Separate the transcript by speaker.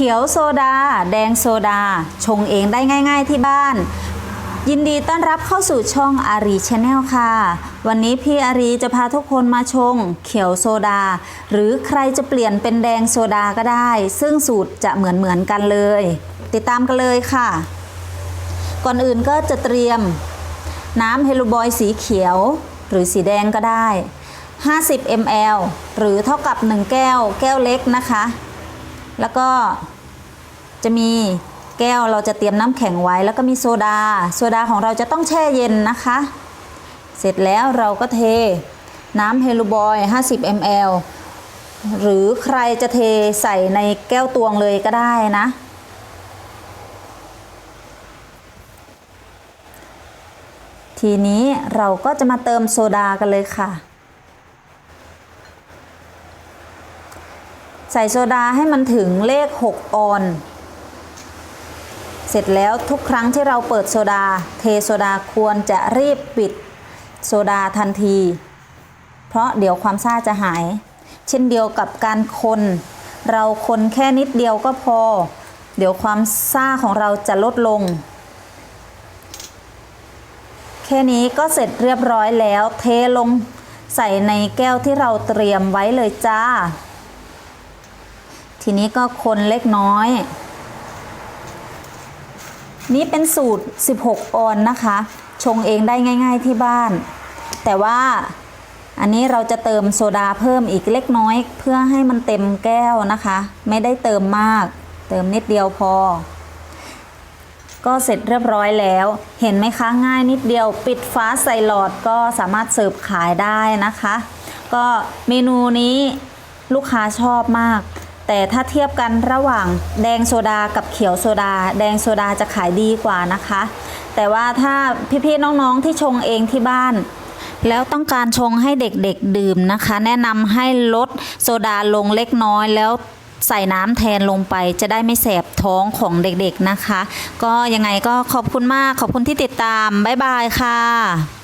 Speaker 1: ขียวโซดา แดงโซดา ชงเองได้ง่าย ๆ ที่บ้าน ยินดีต้อนรับเข้าสู่ช่องอารีชาแนลค่ะ วันนี้พี่อารีจะพาทุกคนมาชง เขียวโซดา หรือใครจะเปลี่ยนเป็นแดงโซดาก็ได้ ซึ่งสูตรจะเหมือนเหมือนๆกันเลย ติดตามกันเลยค่ะ ก่อนอื่นก็จะเตรียม น้ำเฮลูบอยสีเขียว หรือสีแดงก็ได้ 50 ml หรือเท่ากับ 1 แก้ว แก้วเล็กนะคะ แล้วก็จะมีแก้วเราจะเตรียมน้ำแข็งไว้ แล้วก็มีโซดา โซดาของเราจะต้องแช่เย็นนะคะ เสร็จแล้วเราก็เทน้ำเฮลูบอย 50 ml หรือใครจะเทใส่ในแก้วตวงเลยก็ได้นะ ทีนี้เราก็จะมาเติมโซดากันเลยค่ะ ใส่โซดาให้มันถึงเลข 6 ออน เสร็จแล้วทุกครั้งที่เราเปิดโซดา เทโซดาควรจะรีบปิดโซดาทันที เพราะเดี๋ยวความซ่าจะหาย เช่นเดียวกับการคน เราคนแค่นิดเดียวก็พอ เดี๋ยวความซ่าของเราจะลดลง แค่นี้ก็เสร็จเรียบร้อยแล้วเทลงใส่ในแก้วที่เราเตรียมไว้เลยจ้า ทีนี้ก็คนเล็กน้อย นี่เป็นสูตร 16 ออนนะคะ ชงเองได้ง่าย ๆที่บ้าน แต่ว่าอันนี้เราจะเติมโซดาเพิ่มอีกเล็กน้อย เพื่อให้มันเต็มแก้วนะคะ ไม่ได้เติมมาก เติมนิดเดียวพอ ก็เสร็จเรียบร้อยแล้ว เห็นไหมคะง่ายนิดเดียว ปิดฟ้าใส่หลอดก็สามารถเสิร์ฟขายได้นะคะ ก็เมนูนี้ลูกค้าชอบมาก แต่ถ้าเทียบกันระหว่างแดงโซดากับเขียวโซดา แดงโซดาจะขายดีกว่านะคะ แต่ว่าถ้าพี่ๆน้องๆที่ชงเองที่บ้าน แล้วต้องการชงให้เด็กๆดื่มนะคะ แนะนำให้ลดโซดาลงเล็กน้อยแล้วใส่น้ำแทนลงไปจะได้ไม่แสบท้องของเด็กๆนะคะ ก็ยังไงก็ขอบคุณมากขอบคุณที่ติดตาม บ๊ายบายค่ะ